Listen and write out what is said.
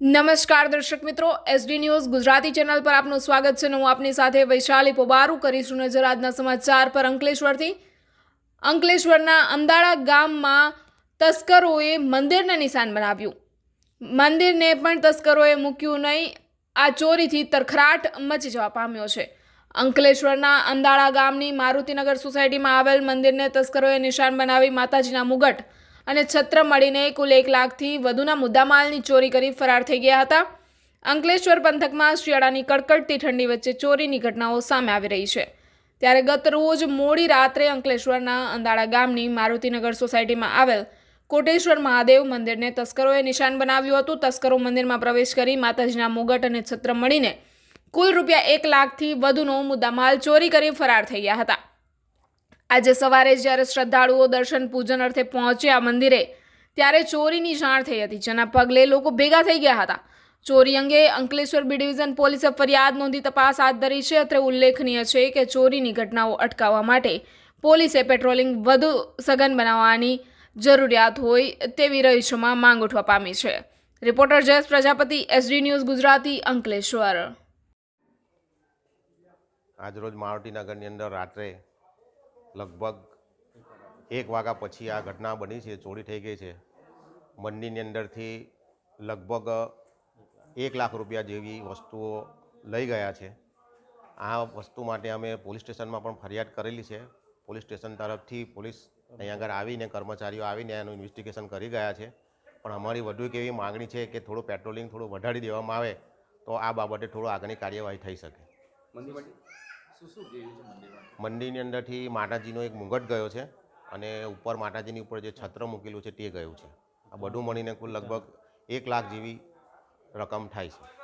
નમસ્કાર દર્શક મિત્રો એસડી ન્યૂઝ ગુજરાતી ચેનલ પર આપનું સ્વાગત છે હું આપની સાથે વૈશાલી પોબારુ કરીશું નજર આજના સમાચાર પર અંકલેશ્વરથી. અંકલેશ્વરના અંદાળા ગામમાં તસ્કરોએ મંદિરને નિશાન બનાવ્યું. મંદિરને પણ તસ્કરોએ મૂક્યું નહીં, આ ચોરીથી તરખરાટ મચી જવા પામ્યો છે. અંકલેશ્વરના અંદાળા ગામની મારુતિનગર સોસાયટીમાં આવેલ મંદિરને તસ્કરોએ નિશાન બનાવી માતાજીના મુગટ અને છત્ર મળીને કુલ એક લાખથી વધુના મુદ્દામાલની ચોરી કરી ફરાર થઈ ગયા હતા. અંકલેશ્વર પંથકમાં શિયાળાની કડકડતી ઠંડી વચ્ચે ચોરીની ઘટનાઓ સામે આવી રહી છે. ત્યારે ગત રોજ મોડી રાત્રે અંકલેશ્વરના અંદાળા ગામની મારુતિનગર સોસાયટીમાં આવેલ કોટેશ્વર મહાદેવ મંદિરને તસ્કરોએ નિશાન બનાવ્યું હતું. તસ્કરો મંદિરમાં પ્રવેશ કરી માતાજીના મુગટ અને છત્ર મળીને કુલ રૂપિયા એક લાખથી વધુનો મુદ્દામાલ ચોરી કરી ફરાર થઈ ગયા હતા. આજે સવારે જ્યારે શ્રદ્ધાળુઓ દર્શન પૂજન અર્થે પહોંચ્યા મંદિરે, ત્યારે ચોરીની જાણ થઈ હતી, જેના પગલે લોકો ભેગા થઈ ગયા હતા. ચોરી અંગે અંકલેશ્વર બી ડિવિઝન પોલીસે ફરિયાદ નોંધી તપાસ હાથ ધરી છે. અત્રે ઉલ્લેખનીય છે કે ચોરીની ઘટનાઓ અટકાવવા માટે પોલીસે પેટ્રોલિંગ વધુ સઘન બનાવવાની જરૂરિયાત હોય તેવી રહીશોમાં માંગ ઉઠવા પામી છે. Reporter Jayesh Prajapati, SD news Gujarati, Ankleshwar. આજરોજ મારુતિનગરની અંદર રાત્રે લગભગ એક વાગ્યા પછી આ ઘટના બની છે, ચોરી થઈ ગઈ છે. મંદિરની અંદરથી લગભગ એક લાખ રૂપિયા જેવી વસ્તુઓ લઈ ગયા છે. આ વસ્તુ માટે અમે પોલીસ સ્ટેશનમાં પણ ફરિયાદ કરેલી છે. પોલીસ સ્ટેશન તરફથી પોલીસ અહીંયા આગળ આવીને, કર્મચારીઓ આવીને એનું ઇન્વેસ્ટિગેશન કરી ગયા છે. પણ અમારી વધુ એક એવી માગણી છે કે થોડું પેટ્રોલિંગ થોડું વધારી દેવામાં આવે તો આ બાબતે થોડું આગળની કાર્યવાહી થઈ શકે. મંદિરની અંદરથી માતાજીનો એક મુગટ ગયો છે અને ઉપર માતાજીની ઉપર જે છત્ર મૂકેલું છે તે ગયું છે. આ બધું મળીને કુલ લગભગ એક લાખ જેવી રકમ થાય છે.